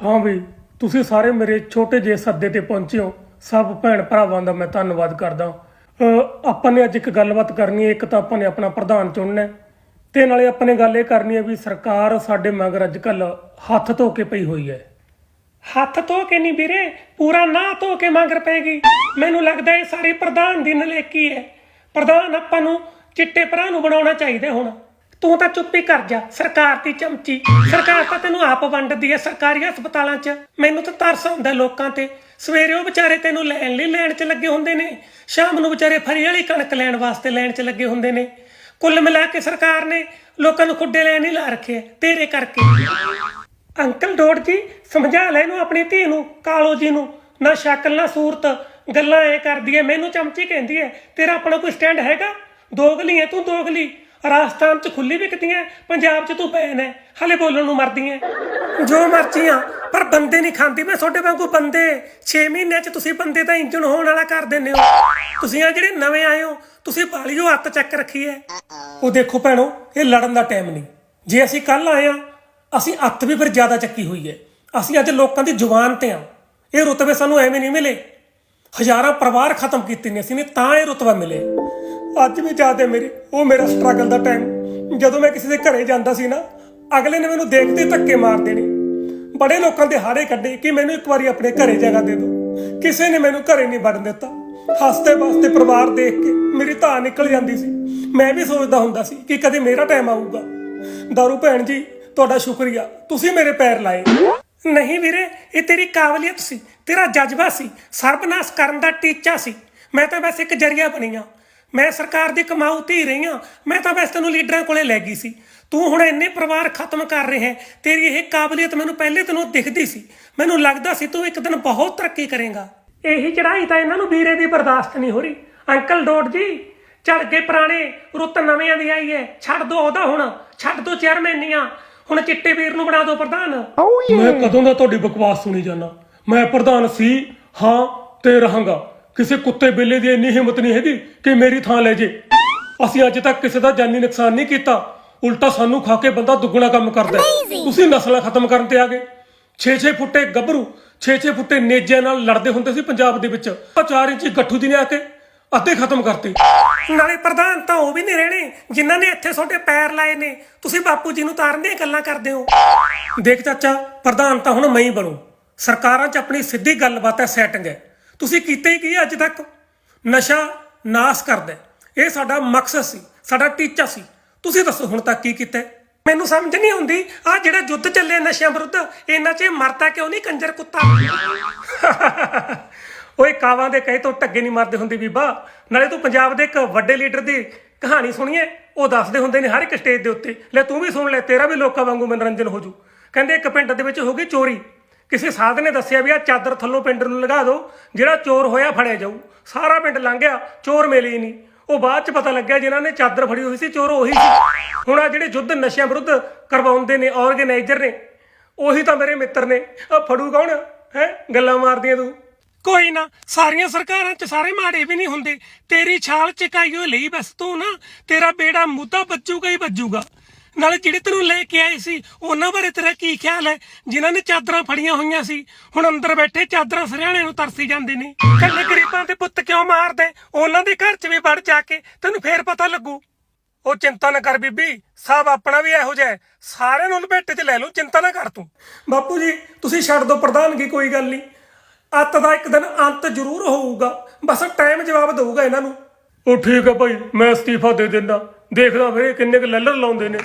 ਹਾਂ ਵੀ ਤੁਸੀਂ ਸਾਰੇ ਮੇਰੇ ਛੋਟੇ ਜਿਹੇ ਸੱਦੇ ਤੇ ਪਹੁੰਚੇ ਹੋ। ਸਭ ਭੈਣ ਭਰਾਵਾਂ ਦਾ ਮੈਂ ਧੰਨਵਾਦ ਕਰਦਾ। ਆਪਾਂ ਨੇ ਅੱਜ ਇੱਕ ਗੱਲਬਾਤ ਕਰਨੀ ਹੈ ਇੱਕ ਤਾਂ ਆਪਾਂ ਨੇ ਆਪਣਾ ਪ੍ਰਧਾਨ ਚੁਣਨਾ ਹੈ, ਤੇ ਨਾਲੇ ਆਪਾਂ ਨੇ ਗੱਲ ਇਹ ਕਰਨੀ ਹੈ ਵੀ ਸਰਕਾਰ ਸਾਡੇ ਮਗਰ ਅੱਜ ਕੱਲ ਹੱਥ ਧੋ ਕੇ ਪਈ ਹੋਈ ਹੈ। ਹੱਥ ਧੋ ਕੇ ਨਹੀਂ ਵੀਰੇ ਪੂਰਾ ਨਾ ਧੋ ਕੇ ਮਗਰ ਪੈਗੀ ਮੈਨੂੰ ਲੱਗਦਾ ਇਹ ਸਾਰੀ ਪ੍ਰਧਾਨ ਦੀ ਨਲੇਕੀ ਹੈ। ਪ੍ਰਧਾਨ ਆਪਾਂ ਨੂੰ ਚਿੱਟੇ ਭਰਾ ਨੂੰ ਬਣਾਉਣਾ ਚਾਹੀਦਾ ਹੁਣ। ਤੂੰ ਤਾਂ ਚੁੱਪ ਹੀ ਕਰ ਜਾ, ਸਰਕਾਰ ਦੀ ਚਮਚੀ। ਸਰਕਾਰ ਤਾਂ ਤੈਨੂੰ ਆਪ ਵੰਡਦੀ ਹੈ ਸਰਕਾਰੀ ਹਸਪਤਾਲਾਂ 'ਚ। ਮੈਨੂੰ ਤਾਂ ਤਰਸ ਆਉਂਦਾ ਲੋਕਾਂ ਤੇ। ਸਵੇਰੇ ਉਹ ਵਿਚਾਰੇ ਤੈਨੂੰ ਲੈਣ ਲਈ ਲੈਣ 'ਚ ਲੱਗੇ ਹੁੰਦੇ ਨੇ। ਸ਼ਾਮ ਨੂੰ ਵਿਚਾਰੇ ਫਰੀ ਵਾਲੀ ਕਣਕ ਲੈਣ ਵਾਸਤੇ ਲੈਣ 'ਚ ਲੱਗੇ ਹੁੰਦੇ ਨੇ। ਕੁੱਲ ਮਿਲਾ ਕੇ ਸਰਕਾਰ ਨੇ ਲੋਕਾਂ ਨੂੰ ਖੁੱਡੇ ਲੈਣ ਹੀ ਲਾ ਰੱਖੇ ਤੇਰੇ ਕਰਕੇ। ਅੰਕਲ ਡੋੜ ਜੀ, ਸਮਝਾ ਲੈ ਇਹਨੂੰ ਆਪਣੀ ਧੀ ਨੂੰ, ਕਾਲੋ ਜੀ ਨੂੰ। ਨਾ ਸ਼ਕਲ ਨਾ ਸੂਰਤ। ਗੱਲਾਂ ਐ ਕਰਦੀ ਐ, ਮੈਨੂੰ ਚਮਚੀ ਕਹਿੰਦੀ ਐ, ਤੇਰਾ ਆਪਣਾ ਕੋਈ ਸਟੈਂਡ ਹੈਗਾ? ਦੋਗਲੀ ਐ ਤੂੰ ਦੋਗਲੀ। ਰਾਜਸਥਾਨ ਚ ਖੁੱਲੀ ਵਿਕਦੀਆਂ, ਪੰਜਾਬ ਚ ਤੂੰ ਬੈਨ ਹੈ, ਹਲੇ ਬੋਲਣ ਨੂੰ ਮਰਦੀ ਐ ਜੋ ਆ ਪਰ ਬੰਦੇ ਨਹੀਂ ਖਾਂਦੀ। ਮੈਂ ਤੁਹਾਡੇ ਵਾਂਗੂ ਬੰਦੇ 6 ਮਹੀਨਿਆਂ ਚ ਤੁਸੀਂ ਬੰਦੇ ਦਾ ਇੰਜਨ ਹੋਣ ਵਾਲਾ ਕਰ ਦਿੰਦੇ ਹੋ। ਤੁਸੀਂ ਆ ਜਿਹੜੇ ਨਵੇਂ ਆਏ ਹੋ, ਤੁਸੀਂ ਬਾਲੀਓ ਹੱਥ ਚੱਕ ਰੱਖੀ ਐ ਉਹ ਦੇਖੋ ਭੈਣੋ, ਇਹ ਲੜਨ ਦਾ ਟਾਈਮ ਨਹੀਂ। ਜੇ ਅਸੀਂ ਕੱਲ ਆਏ ਆ ਅਸੀਂ ਅੱਤ ਵੀ ਫਿਰ ਜ਼ਿਆਦਾ ਚੱਕੀ ਹੋਈ ਹੈ। ਅਸੀਂ ਅੱਜ ਲੋਕਾਂ ਦੀ ਜ਼ੁਬਾਨ ਤੇ ਆ ਇਹ ਰੁਤਬੇ ਸਾਨੂੰ ਐਵੇਂ ਨਹੀਂ ਮਿਲੇ। ਹਜ਼ਾਰਾਂ ਪਰਿਵਾਰ ਖਤਮ ਕੀਤੇ ਨੇ ਅਸੀਂ ਨੇ, ਤਾਂ ਇਹ ਰੁਤਬਾ ਮਿਲੇ। ਅੱਜ ਵੀ ਯਾਦ ਹੈ ਮੇਰੀ, ਉਹ ਮੇਰਾ ਸਟਰਗਲ ਦਾ ਟਾਈਮ ਜਦੋਂ ਮੈਂ ਕਿਸੇ ਦੇ ਘਰੇ ਜਾਂਦਾ ਸੀ ਨਾ, ਅਗਲੇ ਨੇ ਮੈਨੂੰ ਦੇਖਦੇ ਧੱਕੇ ਮਾਰ ਦੇਣੇ। ਬੜੇ ਲੋਕਾਂ ਦੇ ਹਾੜੇ ਕੱਢੇ ਕਿ ਮੈਨੂੰ ਇੱਕ ਵਾਰੀ ਆਪਣੇ ਘਰੇ ਜਗ੍ਹਾ ਦੇ ਦਿਓ। ਕਿਸੇ ਨੇ ਮੈਨੂੰ ਘਰੇ ਨਹੀਂ ਵੜਨ ਦਿੱਤਾ। ਹੱਸਦੇ ਵਸਦੇ ਪਰਿਵਾਰ ਦੇਖ ਕੇ ਮੇਰੀ ਧਾਰ ਨਿਕਲ ਜਾਂਦੀ ਸੀ। ਮੈਂ ਵੀ ਸੋਚਦਾ ਹੁੰਦਾ ਸੀ ਕਿ ਕਦੇ ਮੇਰਾ ਟਾਈਮ ਆਊਗਾ। ਦਾਰੂ ਭੈਣ ਜੀ, ਤੁਹਾਡਾ ਸ਼ੁਕਰੀਆ। ਤੁਸੀਂ ਮੇਰੇ ਪੈਰ ਲਾਏ। ਨਹੀਂ ਵੀਰੇ, ਇਹ ਤੇਰੀ ਕਾਬਲੀਅਤ ਸੀ, ਤੇਰਾ ਜਜ਼ਬਾ ਸੀ, ਸਰਬਨਾਸ਼ ਕਰਨ ਦਾ ਟੀਚਾ ਸੀ। ਮੈਂ ਤਾਂ ਬਸ ਇੱਕ ਜਰੀਆ ਬਣੀ ਆ। ਮੈਂ ਸਰਕਾਰ ਦੀ ਕਮਾਊ ਧੀ ਰਹੀ ਆ। ਮੈਂ ਤਾਂ ਬਸ ਤੈਨੂੰ ਲੀਡਰਾਂ ਕੋਲੇ ਲੈ ਗਈ ਸੀ। ਤੂੰ ਹੁਣ ਇੰਨੇ ਪਰਿਵਾਰ ਖਤਮ ਕਰ ਰਿਹਾ ਤੇਰੀ ਇਹ ਕਾਬਲੀਅਤ ਮੈਨੂੰ ਪਹਿਲੇ ਤੈਨੂੰ ਦਿਖਦੀ ਸੀ। ਮੈਨੂੰ ਲੱਗਦਾ ਸੀ ਤੂੰ ਇੱਕ ਦਿਨ ਬਹੁਤ ਤਰੱਕੀ ਕਰੇਗਾ। ਇਹੀ ਚੜਾਈ ਤਾਂ ਇਹਨਾਂ ਨੂੰ ਵੀਰੇ ਦੀ ਬਰਦਾਸ਼ਤ ਨਹੀਂ ਹੋ ਰਹੀ। ਅੰਕਲ ਡੋਟ ਜੀ ਚੜ ਗਏ ਪੁਰਾਣੇ ਰੁੱਤ ਨਵਿਆਂ ਦੀ ਆਈ ਹੈ। ਛੱਡ ਦੋ ਉਹਦਾ ਹੁਣ, ਛੱਡ ਦੋ ਚੇਅਰਮੈਨੀਆਂ ਹੁਣ ਚਿੱਟੇ ਵੀਰ ਨੂੰ ਬਣਾ ਦਿਓ ਪ੍ਰਧਾਨ। ਮੈਂ ਕਦੋਂ ਦਾ ਤੁਹਾਡੀ ਬਕਵਾਸ ਸੁਣੀ ਜਾਂਦਾ? ਮੈਂ ਪ੍ਰਧਾਨ ਸੀ ਹਾਂ ਤੇ ਰਹਾਂਗਾ। ਕਿਸੇ ਕੁੱਤੇ ਬਿੱਲੇ ਦੀ ਇੰਨੀ ਹਿੰਮਤ ਨਹੀਂ ਹੈਗੀ ਕਿ ਮੇਰੀ ਥਾਂ ਲੈ ਜੇ। ਅਸੀਂ ਅੱਜ ਤੱਕ ਕਿਸੇ ਦਾ ਜਾਨੀ ਨੁਕਸਾਨ ਨਹੀਂ ਕੀਤਾ। ਉਲਟਾ ਸਾਨੂੰ ਖਾ ਕੇ ਬੰਦਾ ਦੁੱਗਣਾ ਕੰਮ ਕਰਦਾ। ਤੁਸੀਂ ਨਸਲਾਂ ਖਤਮ ਕਰਨ ਤੇ ਆ ਗਏ। 6-6 ਫੁੱਟੇ ਗੱਭਰੂ 6-6 ਫੁੱਟੇ ਨੇਜਿਆਂ ਨਾਲ ਲੜਦੇ ਹੁੰਦੇ ਸੀ ਪੰਜਾਬ ਦੇ ਵਿੱਚ। ਆ 4 ਇੰਚੀ ਗੱਠੂ ਦੀ ਨੇ ਆ ਕੇ ਅੱਧੇ ਖਤਮ ਕਰਤੇ। ਨਾਲੇ ਪ੍ਰਧਾਨ ਤਾਂ ਉਹ ਵੀ ਨਹੀਂ ਰਹਿਣੇ, ਜਿਨ੍ਹਾਂ ਨੇ ਇੱਥੇ ਤੁਹਾਡੇ ਪੈਰ ਲਾਏ ਨੇ। ਤੁਸੀਂ ਬਾਪੂ ਜੀ ਨੂੰ ਤਾਰਨ ਦੀਆਂ ਗੱਲਾਂ ਕਰਦੇ ਹੋ। ਦੇਖ ਚਾਚਾ, ਪ੍ਰਧਾਨ ਤਾਂ ਹੁਣ ਮੈਂ ਹੀ ਬਣੂ। ਸਰਕਾਰਾਂ 'ਚ ਆਪਣੀ ਸਿੱਧੀ ਗੱਲਬਾਤ ਹੈ ਸੈਟਿੰਗ ਹੈ। ਤੁਸੀਂ ਕੀਤੇ ਹੀ ਕੀ ਅੱਜ ਤੱਕ? ਨਸ਼ਾ ਨਾਸ ਕਰਦਾ ਇਹ ਸਾਡਾ ਮਕਸਦ ਸੀ, ਸਾਡਾ ਟੀਚਾ ਸੀ। ਤੁਸੀਂ ਦੱਸੋ ਹੁਣ ਤੱਕ ਕੀ ਕੀਤਾ ਮੈਨੂੰ ਸਮਝ ਨਹੀਂ ਆਉਂਦੀ ਆ ਜਿਹੜਾ ਯੁੱਧ ਚੱਲੇ ਨਸ਼ਿਆਂ ਵਿਰੁੱਧ ਇਹਨਾਂ 'ਚ ਇਹ ਮਰਦਾ ਕਿਉਂ ਨਹੀਂ ਕੰਜਰ ਕੁੱਤਾ? ਓਏ ਕਾਵਾਂ ਦੇ ਕਹੇ ਤੋਂ ਟੱਗੇ ਨਹੀਂ ਮਾਰਦੇ ਹੁੰਦੇ ਬੀਬਾ। ਨਾਲੇ ਤੂੰ ਪੰਜਾਬ ਦੇ ਇੱਕ ਵੱਡੇ ਲੀਡਰ ਦੀ ਕਹਾਣੀ ਸੁਣੀਏ, ਉਹ ਦੱਸਦੇ ਹੁੰਦੇ ਨੇ ਹਰ ਇੱਕ ਸਟੇਜ ਦੇ ਉੱਤੇ। ਲੈ ਤੂੰ ਵੀ ਸੁਣ ਲੈ, ਤੇਰਾ ਵੀ ਲੋਕਾਂ ਵਾਂਗੂ ਮਨੋਰੰਜਨ ਹੋ ਜੂ। ਕਹਿੰਦੇ ਇੱਕ ਪਿੰਡ ਦੇ ਵਿੱਚ ਹੋ ਗਈ ਚੋਰੀ। ਕਿਸੇ ਸਾਧ ਨੇ ਦੱਸਿਆ ਵੀ ਆ ਚਾਦਰ ਥੱਲੋਂ ਪਿੰਡ ਨੂੰ ਲਗਾ ਦਿਓ ਜਿਹੜਾ ਚੋਰ ਹੋਇਆ ਫੜਿਆ ਜਾਊ। ਸਾਰਾ ਪਿੰਡ ਲੰਘ ਗਿਆ, ਚੋਰ ਮਿਲੇ ਹੀ ਨਹੀਂ। ਉਹ ਬਾਅਦ ਚ ਪਤਾ ਲੱਗਿਆ ਜਿਨ੍ਹਾਂ ਨੇ ਚਾਦਰ ਫੜੀ ਹੋਈ ਸੀ, ਚੋਰ ਉਹੀ ਸੀ। ਹੁਣ ਆ ਜਿਹੜੇ ਯੁੱਧ ਨਸ਼ਿਆਂ ਵਿਰੁੱਧ ਕਰਵਾਉਂਦੇ ਨੇ ਆਰਗੇਨਾਈਜ਼ਰ ਨੇ, ਉਹੀ ਤਾਂ ਮੇਰੇ ਮਿੱਤਰ ਨੇ। ਆ ਫੜੂ ਕੌਣ? ਹੈ? ਗੱਲਾਂ ਮਾਰਦੀਆਂ ਤੂੰ। ਕੋਈ ਨਾ, ਸਾਰੀਆਂ ਸਰਕਾਰਾਂ ਚ ਸਾਰੇ ਮਾੜੇ ਵੀ ਨਹੀਂ ਹੁੰਦੇ। ਤੇਰੀ ਛਾਲ ਚਕਾਈ ਲਈ ਬਸ ਤੂੰ ਨਾ, ਤੇਰਾ ਬੇੜਾ ਮੁੱਦਾ ਬੱਜੂਗਾ ਹੀ ਬੱਜੂਗਾ ਨਾਲੇ ਜਿਹੜੇ ਤੈਨੂੰ ਲੈ ਕੇ ਆਏ ਸੀ, ਉਹਨਾਂ ਬਾਰੇ ਤੇਰਾ ਕੀ ਖਿਆਲ ਹੈ? ਜਿਨ੍ਹਾਂ ਨੇ ਚਾਦਰਾਂ ਫੜੀਆਂ ਹੋਈਆਂ ਸੀ, ਹੁਣ ਅੰਦਰ ਬੈਠੇ ਚਾਦਰਾਂ ਸਰਿਆਣੇ ਨੂੰ ਤਰਸੀ ਜਾਂਦੇ ਨੇ। ਕੱਲੇ ਗਰੀਬਾਂ ਦੇ ਪੁੱਤ ਕਿਉਂ ਮਾਰਦੇ? ਉਹਨਾਂ ਦੇ ਘਰ 'ਚ ਵੀ ਵੜ ਜਾ ਕੇ ਤੈਨੂੰ ਫੇਰ ਪਤਾ ਲੱਗੂ। ਉਹ ਚਿੰਤਾ ਨਾ ਕਰ ਬੀਬੀ, ਸਭ ਆਪਣਾ ਵੀ ਇਹੋ ਜਿਹਾ ਸਾਰਿਆਂ ਨੂੰ ਲਪੇਟੇ 'ਚ ਲੈ ਲਓ, ਚਿੰਤਾ ਨਾ ਕਰ ਤੂੰ। ਬਾਪੂ ਜੀ, ਤੁਸੀਂ ਛੱਡ ਦਿਓ ਪ੍ਰਧਾਨਗੀ, ਕੋਈ ਗੱਲ ਨਹੀਂ। ਅੱਤ ਦਾ ਇੱਕ ਦਿਨ ਅੰਤ ਜ਼ਰੂਰ ਹੋਊਗਾ। ਬਸ ਟਾਈਮ ਜਵਾਬ ਦੇਊਗਾ ਇਹਨਾਂ ਨੂੰ। ਉਹ ਠੀਕ ਹੈ ਭਾਈ, ਮੈਂ ਅਸਤੀਫਾ ਦੇ ਦਿੰਦਾ। ਦੇਖਦਾ ਫਿਰ ਇਹ ਕਿੰਨੇ ਕੁ ਲੱਲਰ ਲਾਉਂਦੇ ਨੇ।